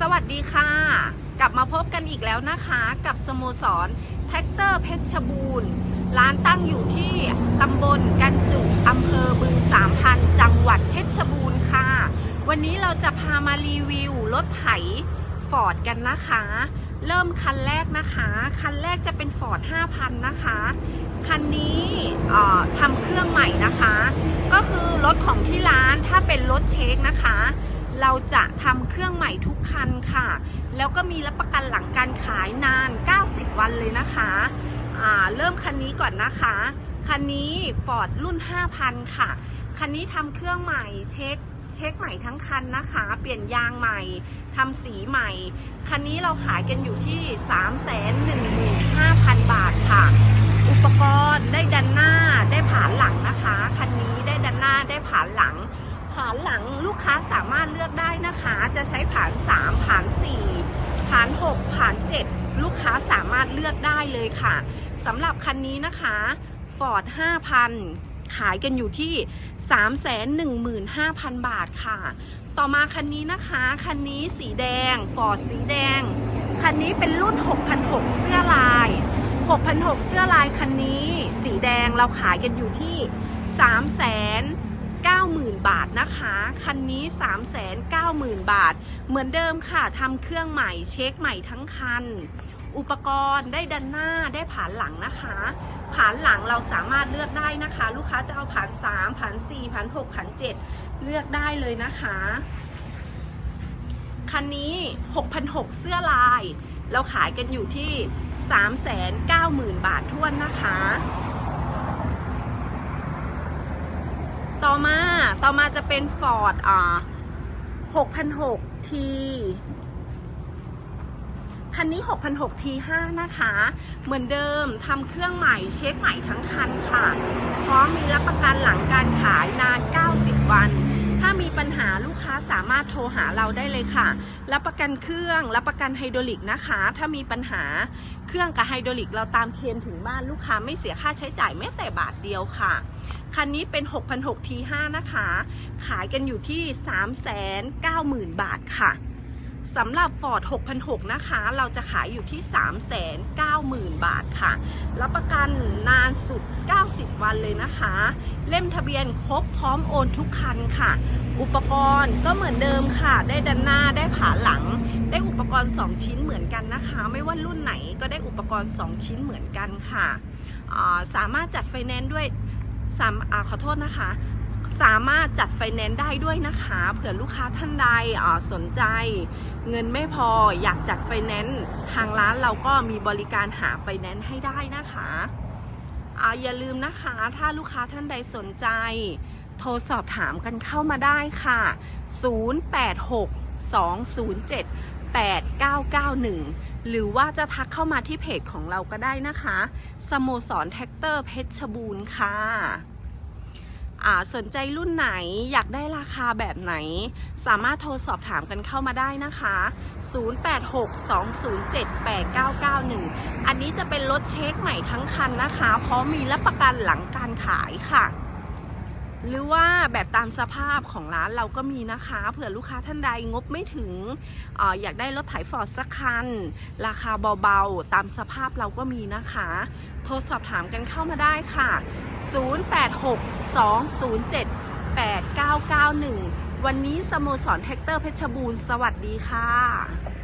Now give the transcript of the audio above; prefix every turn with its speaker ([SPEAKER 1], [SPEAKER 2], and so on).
[SPEAKER 1] สวัสดีค่ะ กลับมาพบกันอีกแล้วนะคะ กับสโมสรแท็กเตอร์เพชรบูรณ์ ร้านตั้งอยู่ที่ตำบลกันจุอำเภอบึงสามพันจังหวัดเพชรบูรณ์ค่ะ วันนี้เราจะพามารีวิวรถไถฟอร์ดกันนะคะ เริ่มคันแรกนะคะ คันแรกจะเป็นฟอร์ด5,000 นะคะ คันนี้ทำเครื่องใหม่นะคะ ก็คือรถของที่ร้านถ้าเป็นรถเช็คนะคะ เราจะทำเครื่องใหม่ทุกคันค่ะ แล้วก็มีรับประกันหลังการขายนาน 90 วันเลยนะคะเริ่มคันนี้ก่อนนะคะ คันนี้ Ford รุ่น 5,000 ค่ะ คันนี้ทำเครื่องใหม่เช็คเช็คใหม่ทั้งคันนะคะ เปลี่ยนยางใหม่ทำสีใหม่ คันนี้เราขายกันอยู่ที่ 315,000 บาทค่ะ อุปกรณ์ได้ดันหน้าได้ผานหลังนะคะ คันนี้ได้ดันหน้าได้ผานหลัง ผานหลังลูกค้าสามารถเลือกได้นะคะ จะใช้ผาน 3ผาน 4ผาน 6ผาน 7 ลูกค้าสามารถเลือกได้เลยค่ะสำหรับคันนี้นะคะ Ford 5,000 ขายกันอยู่ที่ 315,000 บาทค่ะ ต่อมาคันนี้นะคะ คันนี้สีแดง Ford สีแดง คันนี้เป็นรุ่น 6,600 เสื้อลาย 6,600 เสื้อลายคันนี้ สีแดงเราขายกันอยู่ที่ 3 90,000 บาทนะคะ คันนี้ 390,000 บาท เหมือนเดิมค่ะทำเครื่องใหม่เช็คใหม่ทั้งคัน อุปกรณ์ได้ดันหน้าได้ผานหลังนะคะ ผานหลังเราสามารถเลือกได้นะคะ ลูกค้าจะเอาผาน3ผาน4ผาน6ผาน7 เลือกได้เลยนะคะ คันนี้ 6,600 เสื้อลาย เราขายกันอยู่ที่ 390,000 บาททวนนะคะ ต่อมา ต่อมาจะเป็น Ford อ่า6,600 T คันนี้6,600 T5 นะคะ เหมือนเดิมทำเครื่องใหม่เช็คใหม่ทั้งคันค่ะ พร้อมมีรับประกันหลังการขายนาน 90 วัน ถ้ามีปัญหาลูกค้าสามารถโทรหาเราได้เลยค่ะ รับประกันเครื่อง รับประกันไฮดรอลิกนะคะ ถ้ามีปัญหาเครื่องกับไฮดรอลิกเราตามเคนถึงบ้านลูกค้าไม่เสียค่าใช้จ่ายแม้แต่บาทเดียวค่ะ คันนี้เป็น 6,600 T5 นะคะ ขายกันอยู่ที่ 390,000 บาทค่ะสำหรับ Ford 6,600 นะคะ เราจะขายอยู่ที่ 390,000 บาทค่ะ รับประกันนานสุด 90 วันเลยนะคะ เล่มทะเบียนครบพร้อมโอนทุกคันค่ะ อุปกรณ์ก็เหมือนเดิมค่ะ ได้ดันหน้า ได้ผาหลัง ได้อุปกรณ์ 2 ชิ้นเหมือนกันนะคะ ไม่ว่ารุ่นไหนก็ได้อุปกรณ์ 2 ชิ้นเหมือนกันค่ะ สามารถจัดไฟแนนซ์ด้วย สามอาขอโทษนะคะ สามารถจัดไฟแนนซ์ได้ด้วยนะคะ เผื่อลูกค้าท่านใดอ่าสนใจ เงินไม่พออยากจัดไฟแนนซ์ทางร้านเราก็มีบริการหาไฟแนนซ์ให้ได้นะคะอาอย่าลืมนะคะ ถ้าลูกค้าท่านใดสนใจ โทรสอบถามกันเข้ามาได้ค่ะ 086 207 8991 หรือว่าจะทักเข้ามาที่เพจของเราก็ได้นะคะสโมสรแท็กเตอร์เพชรบูรณ์ค่ะอ่าสนใจรุ่นไหนอยากได้ราคาแบบไหน สามารถโทรสอบถามกันเข้ามาได้นะคะ 0862078991 อันนี้จะเป็นรถเช็คใหม่ทั้งคันนะคะ เพร้อมมีรับประกันหลังการขายค่ะ หรือว่าแบบตามสภาพของร้านเราก็มีนะคะ เผื่อลูกค้าท่านใดงบไม่ถึงออยากได้รถไถฟอร์ดสักคัน ราคาเบาๆ ตามสภาพเราก็มีนะคะ โทรสอบถามกันเข้ามาได้ค่ะ 0862078991 วันนี้สโมสรแท็กเตอร์เพชรบูรณ์สวัสดีค่ะ